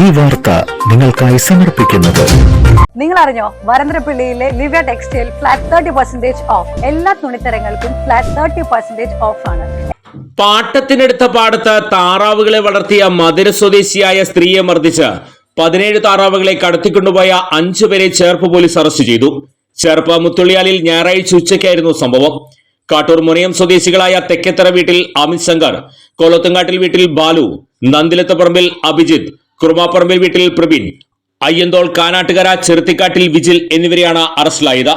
ഈ വാർത്ത നിങ്ങൾക്കായി സമർപ്പിക്കുന്നത്. നിങ്ങൾ അറിഞ്ഞോ വരന്തരപ്പള്ളിയിലെ Livya textile flat thirty percentage off എല്ലാ തുണിത്തരങ്ങൾക്കും ഫ്ലാറ്റ് തേർട്ടി പെർസെന്റേജ് ഓഫ് ആണ്. പാട്ടത്തിനെടുത്ത പാടത്ത് താറാവുകളെ വളർത്തിയ മധുര സ്വദേശിയായ സ്ത്രീയെ മർദ്ദിച്ച് പതിനേഴ് താറാവുകളെ കടത്തിക്കൊണ്ടുപോയ അഞ്ചുപേരെ ചേർപ്പ് പോലീസ് അറസ്റ്റ് ചെയ്തു. ചേർപ്പ് മുത്തുള്ളിയാലിൽ ഞായറാഴ്ച ഉച്ചയ്ക്കായിരുന്നു സംഭവം. കാട്ടൂർ മുനയം സ്വദേശികളായ തെക്കേത്തറ വീട്ടിൽ അമിത് ശങ്കർ കൊളത്തുങ്ങാട്ടിൽ വീട്ടിൽ ബാലു നന്ദിലത്ത് പറമ്പിൽ അഭിജിത്ത് കുറുമാപ്പറമ്പിൽ വീട്ടിൽ പ്രവീൺ അയ്യന്തോൾ കാനാട്ടുകര ചെറുത്തിക്കാട്ടിൽ വിജിൽ എന്നിവരെയാണ് അറസ്റ്റിലായത്.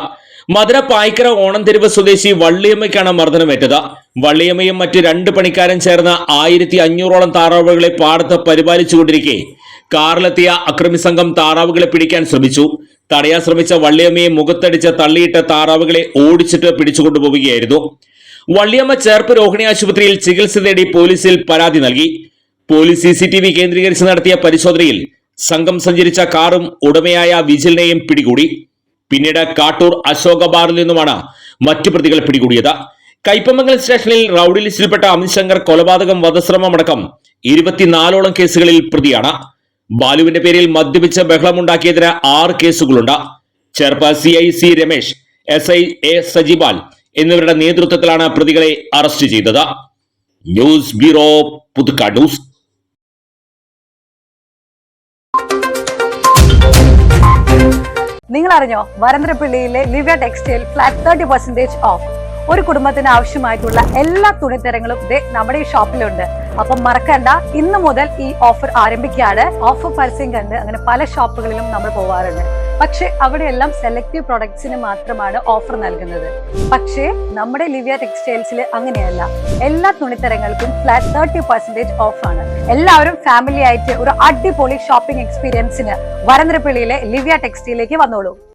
മധുര പായ്ക്കര ഓണംതെരുവ് സ്വദേശി വള്ളിയമ്മയ്ക്കാണ് മർദ്ദനമേറ്റത്. വള്ളിയമ്മയും മറ്റ് രണ്ട് പണിക്കാരും ചേർന്ന് ആയിരത്തി അഞ്ഞൂറോളം താറാവുകളെ പാടത്ത് പരിപാലിച്ചുകൊണ്ടിരിക്കെ. കാറിലെത്തിയ അക്രമി സംഘം താറാവുകളെ പിടിക്കാൻ ശ്രമിച്ചു. തടയാൻ ശ്രമിച്ച വള്ളിയമ്മയെ മുഖത്തടിച്ച് തള്ളിയിട്ട് താറാവുകളെ ഓടിച്ചിട്ട് പിടിച്ചുകൊണ്ടുപോവുകയായിരുന്നു. വള്ളിയമ്മ ചേർപ്പ് രോഹിണി ആശുപത്രിയിൽ ചികിത്സ തേടി പോലീസിൽ പരാതി നൽകി. Police C C T V കേന്ദ്രീകരിച്ച് നടത്തിയ പരിശോധനയിൽ സംഘം സഞ്ചരിച്ച കാറും ഉടമയായ വിജിലിനെയും പിടികൂടി. പിന്നീട് കാട്ടൂർ അശോക ബാറിൽ നിന്നുമാണ് മറ്റു പ്രതികൾ പിടികൂടിയത്. കൈപ്പമംഗലം സ്റ്റേഷനിൽ റൌഡി ലിസ്റ്റിൽപ്പെട്ട അമിത് ശങ്കർ കൊലപാതകം വധശ്രമം അടക്കം ഇരുപത്തിനാലോളം കേസുകളിൽ പ്രതിയാണ്. ബാലുവിന്റെ പേരിൽ മദ്യപിച്ച് ബഹളമുണ്ടാക്കിയതിന് ആറ് കേസുകളുണ്ട്. Cherpu C I C Ramesh S I A Sajibal എന്നിവരുടെ നേതൃത്വത്തിലാണ് പ്രതികളെ അറസ്റ്റ് ചെയ്തത്. News bureau Puthukkad news. നിങ്ങൾ അറിഞ്ഞോ വരന്തരപ്പള്ളിയിലെ Livya textile flat thirty percentage off ഒരു കുടുംബത്തിന് ആവശ്യമായിട്ടുള്ള എല്ലാ തുണിത്തരങ്ങളും ഇതേ നമ്മുടെ ഈ ഷോപ്പിലുണ്ട്. അപ്പം മറക്കണ്ട ഇന്ന് മുതൽ ഈ ഓഫർ ആരംഭിക്കുകയാണ്. ഓഫർ പരസ്യം കണ്ട് അങ്ങനെ പല ഷോപ്പുകളിലും നമ്മൾ പോവാറുണ്ട്. പക്ഷെ അവിടെയെല്ലാം സെലക്റ്റീവ് പ്രൊഡക്ട്സിന് മാത്രമാണ് ഓഫർ നൽകുന്നത്. പക്ഷേ നമ്മുടെ ലിവിയ ടെക്സ്റ്റൈൽസിൽ അങ്ങനെയല്ല. എല്ലാ തുണിത്തരങ്ങൾക്കും ഫ്ലാറ്റ് തേർട്ടി പെർസെന്റേജ് ഓഫാണ് എല്ലാവരും ഫാമിലി ആയിട്ട് ഒരു അടിപൊളി ഷോപ്പിംഗ് എക്സ്പീരിയൻസിന് വരന്തരപ്പള്ളിയിലെ ലിവിയ ടെക്സ്റ്റൈലിലേക്ക് വന്നോളൂ.